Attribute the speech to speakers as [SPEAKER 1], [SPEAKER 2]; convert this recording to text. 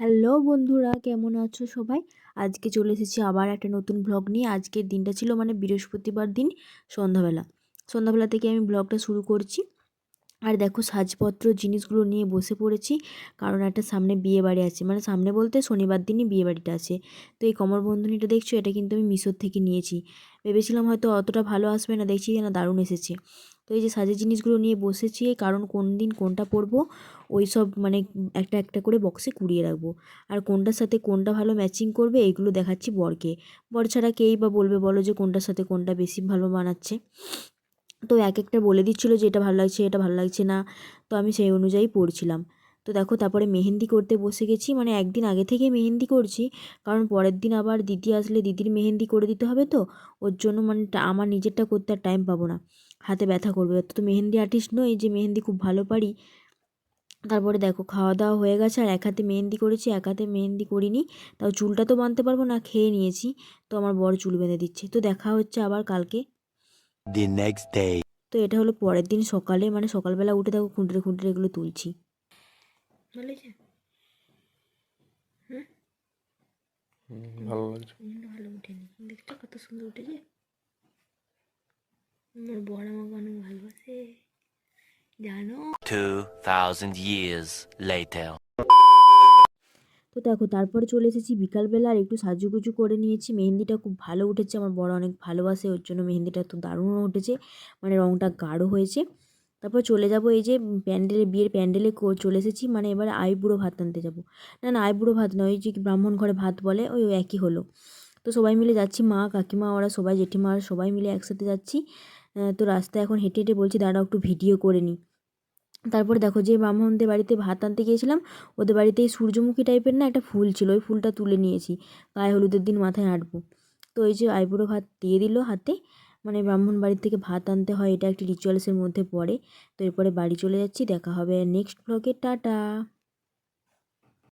[SPEAKER 1] Hello বন্ধুরা, কেমন আছো সবাই? আজকে চলে এসেছি আবার একটা নতুন ব্লগ নিয়ে। আজকের দিনটা ছিল মানে বৃহস্পতিবার দিন, সন্ধ্যাবেলা। সন্ধ্যাবেলা থেকে আমি ব্লগটা শুরু করছি। আর দেখো, সাজপত্র জিনিসগুলো নিয়ে বসে পড়েছি, কারণ একটা সামনে বিয়ে বাড়ি আছে। মানে সামনে বলতে শনিবার দিনই বিয়ে বাড়িটা আছে। তো এই কমর বন্ধনীটা দেখছ? এটা কিন্তু আমি মিশোর থেকে নিয়েছি। ভেবেছিলাম হয়তো অতটা ভালো আসবে না, দেখছি যেন দারুণ এসেছে। তো এই যে সাজের জিনিসগুলো নিয়ে বসেছি কারণ কোন দিন কোনটা পরবো, ওই সব মানে একটা একটা করে বক্সে কুড়িয়ে রাখব। আর কোনটার সাথে কোনটা ভালো ম্যাচিং করবে, এইগুলো দেখাচ্ছি বরকে। বর ছাড়া কেই বা বলবে বলো যে কোনটার সাথে কোনটা বেশি ভালো বানাচ্ছে। তো এক একটা বলে দিচ্ছিল যে এটা ভালো লাগছে, এটা ভালো লাগছে না, তো আমি সেই অনুযায়ী পড়ছিলাম তো দেখো তারপরে মেহেন্দি করতে বসে গেছি মানে একদিন আগে থেকে মেহেন্দি করছি কারণ পরের দিন আবার দিদি আসলে দিদির মেহেন্দি করে দিতে হবে তো ওর জন্য মানে আমার নিজেরটা করতে আর টাইম পাবো না হাতে ব্যথা করবে। তো মেহেন্দি আর্টিস্ট নই যে মেহেন্দি খুব ভালো পারি। তারপরে দেখো খাওয়া দাওয়া হয়ে গেছে আর এক হাতে মেহেন্দি করেছি এক হাতে মেহেন্দি করিনি তাও চুলটা তো বাঁধতে পারব না খেয়ে নিয়েছি তো আমার বড় চুল বেঁধে দিচ্ছে তো দেখা হচ্ছে আবার কালকে. তো এটা হলো পরের দিন সকালে মানে সকালবেলা উঠে দেখো খুঁটরে খুঁটরে এগুলো তুলছি।
[SPEAKER 2] ভালো লাগছে?
[SPEAKER 1] ভালো উঠেনি দেখছ কত সুন্দর উঠেছে? আমার বড় আমাকে অনেক ভালোবাসে। জানো?
[SPEAKER 3] 2000 years later.
[SPEAKER 1] তো দেখো তারপরে চলে এসেছি বিকালবেলা আর একটু সাজুগুজু করে নিয়েছি। মেহেন্দিটা খুব ভালো উঠেছে আমার বড় অনেক ভালোবাসে ওর জন্য মেহেন্দিটা তো দারুণ উঠেছে। মানে রঙটা গাঢ় হয়েছে। তারপর চলে যাব এই যে প্যান্ডেলে, বিয়ের প্যান্ডেলে চলে এসেছি। মানে এবার আইবুড়ো ভাত আনতে যাব। না না আইবুড়ো ভাত নয়, ওই যে ব্রাহ্মণ ঘরে ভাত বলে, ওই একই হলো। তো সবাই মিলে যাচ্ছি, মা, কাকিমা, ওরা সবাই, জেঠিমা সবাই মিলে একসাথে যাচ্ছি। তো রাস্তায় এখন হেঁটে হেঁটে বলছি, দাঁড়াও, একটু ভিডিও করে নিই। তারপর দেখো যে ব্রাহ্মণদের বাড়িতে ভাত আনতে গিয়েছিলাম। ওদের বাড়িতে এই সূর্যমুখী টাইপের না একটা ফুল ছিল, ওই ফুলটা তুলে নিয়েছি। গায়ে হলুদের দিন মাথায় আঁটবো। তো ওই যে আইবুড়ো ভাত দিয়ে দিল হাতে। মানে ব্রাহ্মণ বাড়ির থেকে ভাত আনতে হয়, এটা একটি রিচুয়ালসের মধ্যে পড়ে। তো এরপরে বাড়ি চলে যাচ্ছি, দেখা হবে নেক্সট ব্লগে টাটা।